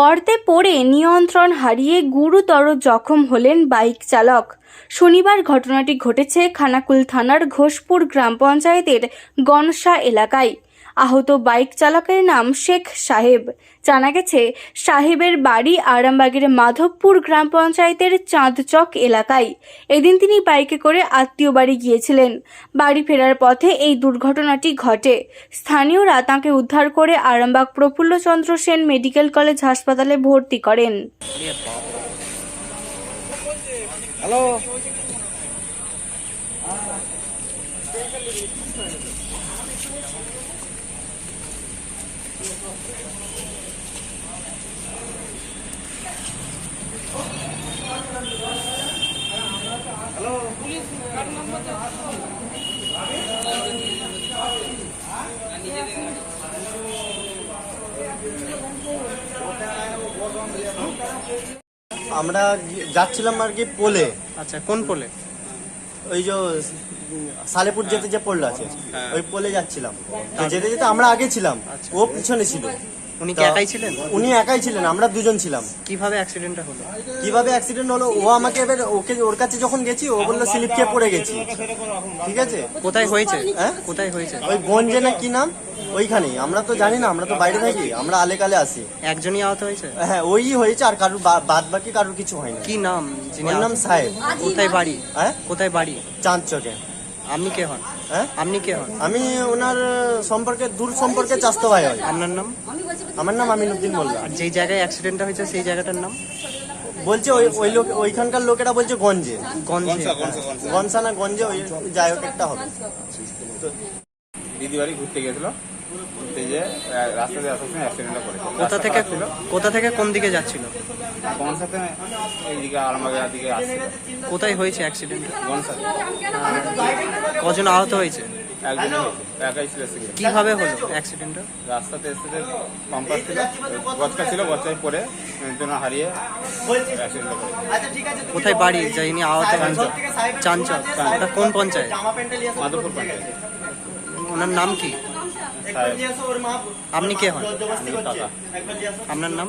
গর্তে পড়ে নিয়ন্ত্রণ হারিয়ে গুরুতর জখম হলেন বাইক চালক। শনিবার ঘটনাটি ঘটেছে খানাকুল থানার ঘোষপুর গ্রাম পঞ্চায়েতের গনসা এলাকায়। আহত বাইক চালকের নাম শেখ সাহেব। জানা গেছে, সাহেবের বাড়ি আরামবাগের মাধবপুর গ্রাম পঞ্চায়েতের চাঁদচক এলাকায়। এদিন তিনি বাইকে করে আত্মীয় বাড়ি গিয়েছিলেন। বাড়ি ফেরার পথে এই দুর্ঘটনাটি ঘটে। স্থানীয়রা তাঁকে উদ্ধার করে আরামবাগ প্রফুল্লচন্দ্র সেন মেডিকেল কলেজ হাসপাতালে ভর্তি করেন। আমরা যাচ্ছিলাম আর কি পোলে। আচ্ছা কোন পোলে? ওই যে সালেপুর যেতে যে পোল আছে ওই পোলে যাচ্ছিলাম। তো যেতে যেতে আমরা আগে ছিলাম আচ্ছা। ও পিছনে ছিল। উনি কি একাই ছিলেন? উনি একাই ছিলেন আমরা দুজন ছিলাম। কীভাবে অ্যাক্সিডেন্টটা হলো? কীভাবে অ্যাক্সিডেন্ট হলো? ও আমাকে এবার ওকে ওর কাছে যখন গেছি ও বলল স্লিপ খেয়ে পড়ে গেছি। ঠিক আছে? কোথায় হয়েছে? হ্যাঁ? কোথায় হয়েছে? ওই গঞ্জে না কি নাম? ওইখানেই। আমরা তো জানি না আমরা তো বাইরে থাকি আমরা আলে কালে আসি। একজনই আহত হয়েছে? হ্যাঁ ওই হয়েছে আর কারুর বাদ বাকি কারুর কিছু হয়নি। কি নাম ওর নাম সাহেব। কোথায় বাড়ি? হ্যাঁ? কোথায় বাড়ি? চাঁদ চকে আপনি কে হন? হ্যাঁ? আপনি কে হন? আমি ওনার সম্পর্কে দূর সম্পর্কে চাস্তো ভাই হয়। আপনার নাম? আমার নাম আমিনুদ্দিন মোল্লা আর যেই জায়গায় অ্যাক্সিডেন্টটা হয়েছে সেই জায়গাটার নাম? বলছে ওই ওই লোক ওইখানকার লোকেরা বলছে গঞ্জে। গঞ্জে। গনসা না গঞ্জে ওই যাই হোক একটা হবে। দিদি বাড়ি ঘুরতে গেছিল ঘুরতে গিয়ে আহ, রাস্তা দিয়ে আসার সময় অ্যাক্সিডেন্টটা করেছে। কোথা থেকে ছিল কোথা থেকে কোন দিকে যাচ্ছিল? এইদিকে আরামবাগের দিকে আসছে। কোথায় হয়েছে অ্যাক্সিডেন্ট কজন আহত হয়েছে? একাই ছিল সিগারেট কীভাবে হলো অ্যাক্সিডেন্টটা রাস্তাতে এসে পাম্পার ছিল গছকা ছিল হারিয়ে কোথায় বাড়ি আহত চাঞ্চল ওটা কোন পঞ্চায়েত মাধবপুর পঞ্চায়েত ওনার নাম কি আপনি কে হন আপনার নাম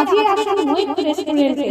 আজই আসুন মৈত্র রেস্টুরেন্টে